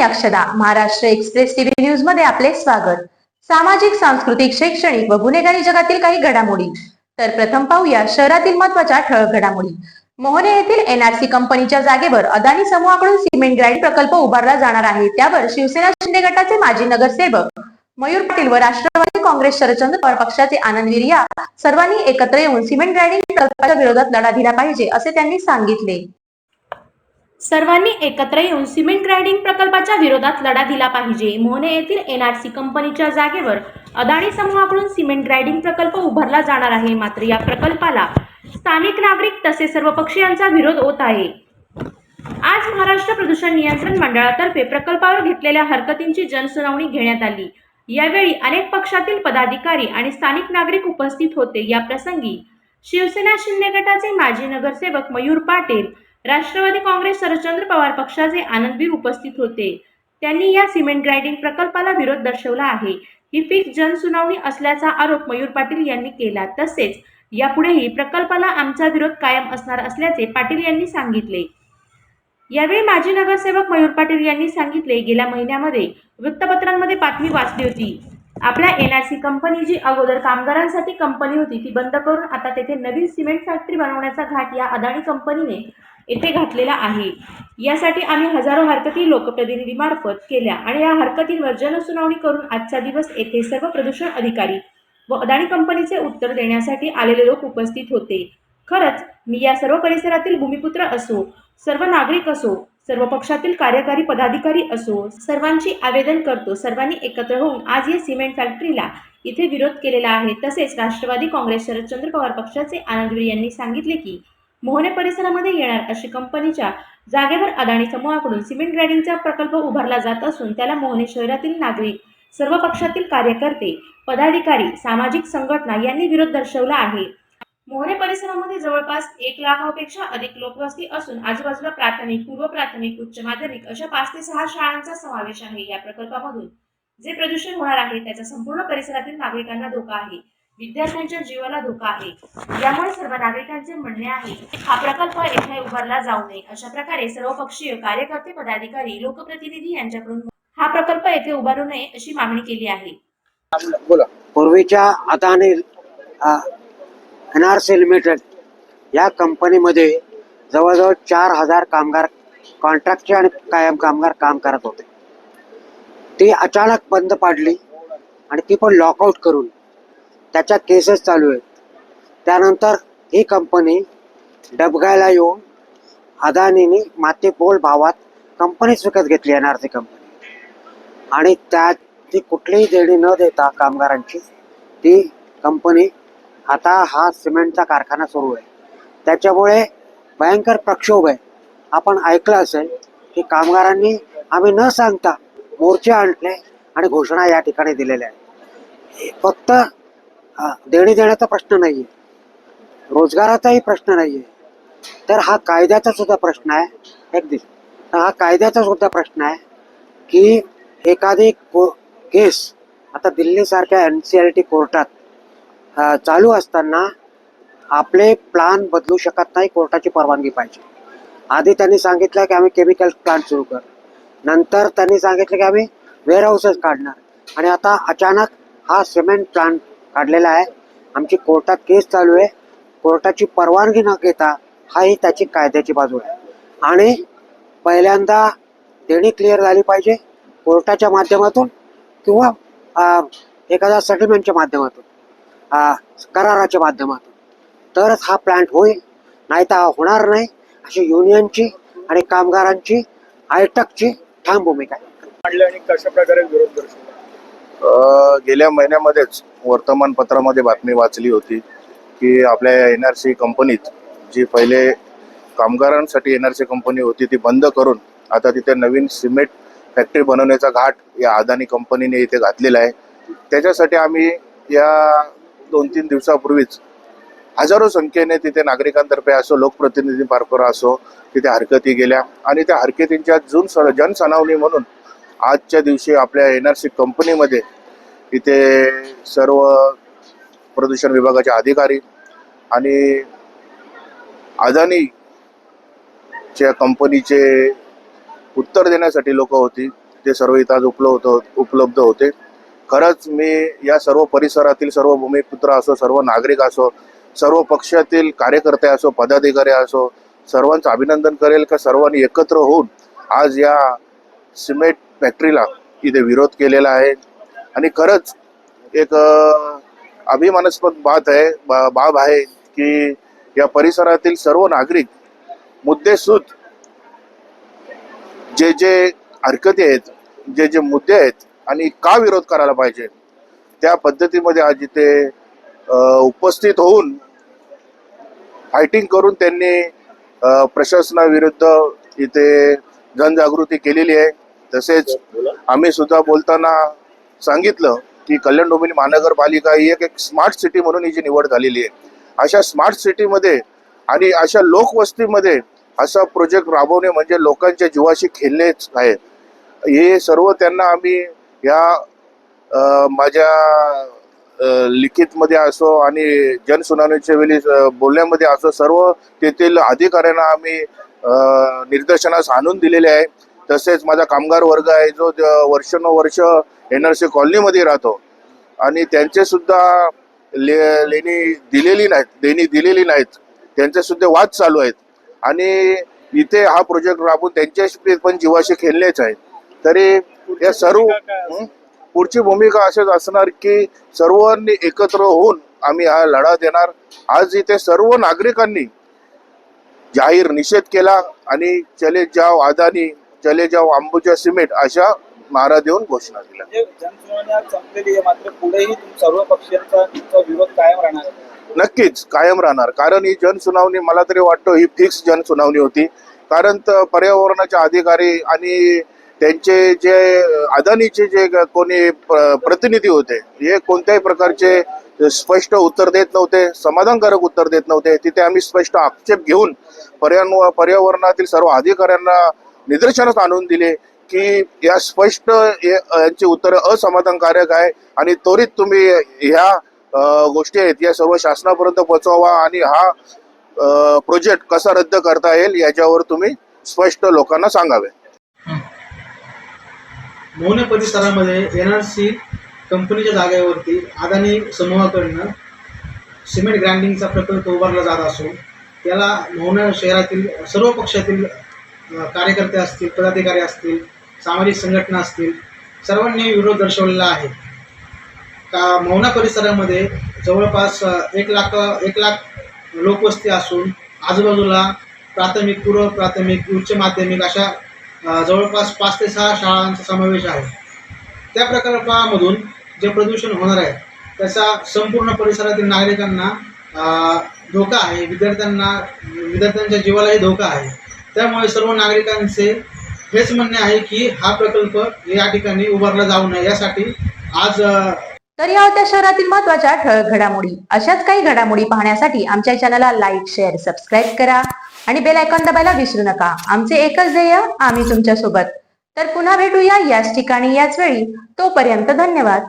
मी अक्षदा Maharashtra express TV न्यूजमध्ये आपले स्वागत. सामाजिक सांस्कृतिक शैक्षणिक व गुन्हेगारी जगातील काही घडामोडी. तर प्रथम पाहूया शहरातील महत्त्वाच्या ठळक घडामोडी. मोहने येथील एनआरसी कंपनीच्या जागेवर अदानी समूहाकडून सिमेंट ग्राइंड प्रकल्प उभारला जाणार आहे. त्यावर शिवसेना शिंदे गटाचे माजी नगरसेवक मयूर पाटील व राष्ट्रवादी काँग्रेस शरदचंद्र पवार पक्षाचे आनंदवीर या सर्वांनी एकत्र येऊन सिमेंट ग्राइंडिंग प्रकल्पाच्या विरोधात लढा दिला पाहिजे असे त्यांनी सांगितले. सर्वांनी एकत्र येऊन सिमेंट ग्राइंडिंग प्रकल्पाच्या विरोधात लढा दिला पाहिजे. मोहने येथील एनआरसी कंपनीच्या जागेवर अदाणी समूहाकडून सिमेंट ग्राइंडिंग प्रकल्प उभारला जाणार आहे. मात्र या प्रकल्पाला स्थानिक नागरिक तसेच सर्व पक्षीयांचा विरोध होत आहे. आज महाराष्ट्र प्रदूषण नियंत्रण मंडळातर्फे प्रकल्पावर घेतलेल्या हरकतींची जनसुनावणी घेण्यात आली. यावेळी अनेक पक्षातील पदाधिकारी आणि स्थानिक नागरिक उपस्थित होते. या प्रसंगी शिवसेना शिंदे गटाचे माजी नगरसेवक मयूर पाटील राष्ट्रवादी काँग्रेस शरदचंद्र पवार पक्षाचे आनंदवीर उपस्थित होते. त्यांनी या सिमेंट ग्राइंडिंग प्रकल्पाला विरोध दर्शवला आहे. ही फिक्स जनसुनावणी असल्याचा आरोप मयूर पाटील यांनी केला. तसेच यापुढेही प्रकल्पाला आमचा विरोध कायम असणार असल्याचे पाटील यांनी सांगितले. यावेळी माजी नगरसेवक मयूर पाटील यांनी सांगितले गेल्या महिन्यामध्ये वृत्तपत्रांमध्ये बातमी वाचली होती. आपल्या एनआरसी कंपनी जी अगोदर कामगारांसाठी कंपनी होती ती बंद करून आता तेथे नवीन सिमेंट फॅक्टरी बनवण्याचा घाट या अदानी कंपनीने येथे घातलेला आहे. यासाठी आम्ही हजारो हरकती लोकप्रतिनिधीमार्फत केल्या आणि या हरकतींवर जनसुनावणी करून आजचा दिवस येथे सर्व प्रदूषण अधिकारी व अदानी कंपनीचे उत्तर देण्यासाठी आलेले लोक उपस्थित होते. खरंच मी या सर्व परिसरातील भूमिपुत्र असो सर्व नागरिक असो सर्व पक्षातील कार्यकारी पदाधिकारी असो सर्वांची आवेदन करतो सर्वांनी एकत्र होऊन आज या सिमेंट फॅक्टरीला इथे विरोध केलेला आहे. तसेच राष्ट्रवादी काँग्रेस शरदचंद्र पवार पक्षाचे आनंदवीर यांनी सांगितले की मोहने परिसरामध्ये येणार अशी कंपनीच्या जागेवर अदाणी समूहाकडून सिमेंट ग्रॅडिंगचा प्रकल्प उभारला जात असून त्याला मोहने शहरातील नागरिक सर्व पक्षातील कार्यकर्ते पदाधिकारी सामाजिक संघटना यांनी विरोध दर्शवला आहे. मोहने परिसरामध्ये जवळपास एक लाखापेक्षा अधिक लोकवस्ती असून आजूबाजूला प्राथमिक पूर्व प्राथमिक उच्च माध्यमिक अशा पाच ते सहा शाळांचा समावेश आहे या प्रकल्पामधून. जे प्रदूषण होणार आहे त्याचा संपूर्ण परिसरातील नागरिकांना धोका आहे. विद्यार्थ्यांच्या जीवाला धोका आहे. यामुळे सर्व नागरिकांचे म्हणणे आहे हा प्रकल्प येथे उभारला जाऊ नये. अशा प्रकारे सर्वपक्षीय कार्यकर्ते पदाधिकारी लोकप्रतिनिधी यांच्याकडून हा प्रकल्प येथे उभारू नये अशी मागणी केली आहे. बोला. पूर्वीच्या अदानी एनआरसी लिमिटेड या कंपनीमध्ये जवळजवळ चार हजार कामगार कॉन्ट्रॅक्टचे आणि कायम कामगार काम करत होते. ती अचानक बंद पाडली आणि ती पण लॉकआउट करून त्याच्या केसेस चालू आहेत. त्यानंतर ही कंपनी डबगायला येऊन अदानीने मातेपोल भावात कंपनीच विकत घेतली एन आर सी कंपनी आणि त्या ती कुठलीही देणी न देता कामगारांची ती कंपनी आता हा सिमेंटचा कारखाना सुरू आहे. त्याच्यामुळे भयंकर प्रक्षोभ आहे. आपण ऐकलं असेल की कामगारांनी आम्ही न सांगता मोर्चे आणले आणि घोषणा या ठिकाणी दिलेल्या आहेत. फक्त अ, देणी देण्याचा प्रश्न नाही आहे रोजगाराचाही प्रश्न नाही आहे तर हा कायद्याचा सुद्धा प्रश्न आहे. अगदी. तर हा कायद्याचा सुद्धा प्रश्न आहे की एखादी को केस आता दिल्लीसारख्या एन सी एल टी कोर्टात चालू असताना आपले प्लान बदलू शकत नाही कोर्टाची परवानगी पाहिजे. आधी त्यांनी सांगितलं की आम्ही केमिकल प्लांट सुरू कर. नंतर त्यांनी सांगितलं की आम्ही वेअरहाऊसेस काढणार. आणि आता अचानक हा सिमेंट प्लांट काढलेला आहे. आमची कोर्टात केस चालू आहे. कोर्टाची परवानगी न घेता हा ही त्याची कायद्याची बाजू आहे. आणि पहिल्यांदा देणी क्लिअर झाली पाहिजे कोर्टाच्या माध्यमातून किंवा एखाद्या सेटलमेंटच्या माध्यमातून कराराच्या माध्यमातून. तरच हा प्लांट होईल नाही तर हा होणार नाही. अशी युनियनची आणि कामगारांची आयटकची ठाम भूमिका आहे. आणि कशा प्रकारे विरोध करू गेल्या महिन्यामध्येच वर्तमानपत्रामध्ये बातमी वाचली होती की आपल्या एन आर सी कंपनीत जी पहिले कामगारांसाठी एन आर सी कंपनी होती ती बंद करून आता तिथे नवीन सिमेंट फॅक्टरी बनवण्याचा घाट या अदानी कंपनीने इथे घातलेला आहे. त्याच्यासाठी आम्ही या दोन तीन दिवसापूर्वीच हजारो संख्येने तिथे नागरिकांतर्फे असो लोकप्रतिनिधी मार्फत असो तिथे हरकती गेल्या आणि त्या हरकतींच्या जून स जनसनावणी म्हणून आजच्या दिवशी आपल्या एन आर सी कंपनीमध्ये इथे सर्व प्रदूषण विभागाचे अधिकारी आणि अदानीच्या कंपनीचे उत्तर देण्यासाठी लोक होती. ते सर्व इथं आज उपलब्ध उपलब्ध होते. खरंच मी या सर्व परिसरातील सर्व भूमिपुत्र असो सर्व नागरिक असो सर्व पक्षातील कार्यकर्ते असो पदाधिकारी असो सर्वांचं अभिनंदन करेल का? सर्वांनी एकत्र होऊन आज या सिमेंट फॅक्टरीला इथे विरोध केलेला आहे. आणि खरंच एक अभिमानास्पद बात आहे बा- बाब आहे की या परिसरातील सर्व नागरिक मुद्देसूद जे जे हरकती आहेत जे जे मुद्दे आहेत आणि का विरोध करायला पाहिजे त्या पद्धतीमध्ये आज इथे उपस्थित होऊन फायटिंग करून त्यांनी प्रशासनाविरुद्ध इथे जनजागृती केलेली आहे. तसेच आम्ही सुद्धा बोलताना सांगितलं की कल्याण डोंबिवली महानगरपालिका ही एक एक स्मार्ट सिटी म्हणून हिची निवड झालेली आहे. अशा स्मार्ट सिटीमध्ये आणि अशा लोकवस्तीमध्ये असा प्रोजेक्ट राबवणे म्हणजे लोकांच्या जीवाशी खेळणेच आहे. हे सर्व त्यांना आम्ही या माझ्या लिखितमध्ये असो आणि जनसुनावणीच्या वेळी बोलण्यामध्ये असो सर्व तेथील अधिकाऱ्यांना आम्ही निदर्शनास आणून दिलेले आहे. तसेच माझा कामगार वर्ग आहे जो वर्षानुवर्ष एन आर सी कॉलनीमध्ये राहतो. आणि त्यांचे सुद्धा ले लेणी दिलेली नाहीत देणी दिलेली नाहीत. त्यांचे सुद्धा वाद चालू आहेत. आणि इथे हा प्रोजेक्ट राबवून त्यांच्याशी पण जीवाशी खेळलेच आहेत. तरी या सर्व? पुढची भूमिका अशीच असणार की सर्वांनी एकत्र होऊन आम्ही हा लढा देणार. आज इथे सर्व नागरिकांनी जाहीर निषेध केला आणि चले जाव अदानी चले जाव अंबुजा सिमेंट अशा नारा देऊन घोषणा दिल्या. म्हणजे मात्र पुढेही सर्व पक्षांचा विरोध कायम राहणार नक्कीच कायम राहणार. कारण ही जनसुनावणी मला तरी वाटतं ही फिक्स जनसुनावणी होती. कारण पर्यावरणाचे अधिकारी आणि त्यांचे जे अदानीचे जे कोणी प्रतिनिधी होते हे कोणत्याही प्रकारचे स्पष्ट उत्तर देत नव्हते समाधानकारक उत्तर देत नव्हते. तिथे आम्ही स्पष्ट आक्षेप घेऊन पर्यावरण पर्यावरणातील सर्व अधिकाऱ्यांना निदर्शनास आणून दिले की या स्पष्ट यांची उत्तरं असमाधानकारक आहे आणि त्वरित तुम्ही ह्या गोष्टी आहेत या सर्व शासनापर्यंत पोहोचवा आणि हा प्रोजेक्ट कसा रद्द करता येईल याच्यावर तुम्ही स्पष्ट लोकांना सांगावे. मोहने परिसरामध्ये एन आर सी कंपनीच्या जागेवरती अदानी समूहाकडनं सिमेंट ग्राइंडिंगचा प्रकल्प उभारला जात असून त्याला मोहना शहरातील सर्व पक्षातील कार्यकर्ते असतील पदाधिकारी असतील सामाजिक संघटना असतील सर्वांनी विरोध दर्शवलेला आहे. का मौना परिसरामध्ये जवळपास एक लाख एक लाख लोकवस्ती असून आजूबाजूला प्राथमिक पूर्व प्राथमिक उच्च माध्यमिक अशा जवळपास पाच ते सहा शाळांचा समावेश आहे. त्या प्रकल्पामधून जे प्रदूषण होणार आहे त्याचा संपूर्ण परिसरातील नागरिकांना धोका आहे. विद्यार्थ्यांना विद्यार्थ्यांच्या जीवालाही धोका आहे. त्यामुळे सर्व नागरिकांचे हेच म्हणणे आहे की हा प्रकल्प या ठिकाणी उभारला जाऊ नये. यासाठी आज तर या होत्या शहरातील महत्त्वाच्या ठळक घडामोडी. अशाच काही घडामोडी पाहण्यासाठी आमच्या चॅनलला लाईक शेअर सबस्क्राईब करा आणि बेल आयकॉन दाबायला विसरू नका. आमचे एकच ध्येय आम्ही तुमच्यासोबत तर पुन्हा भेटूया याच ठिकाणी याच वेळी. तोपर्यंत धन्यवाद.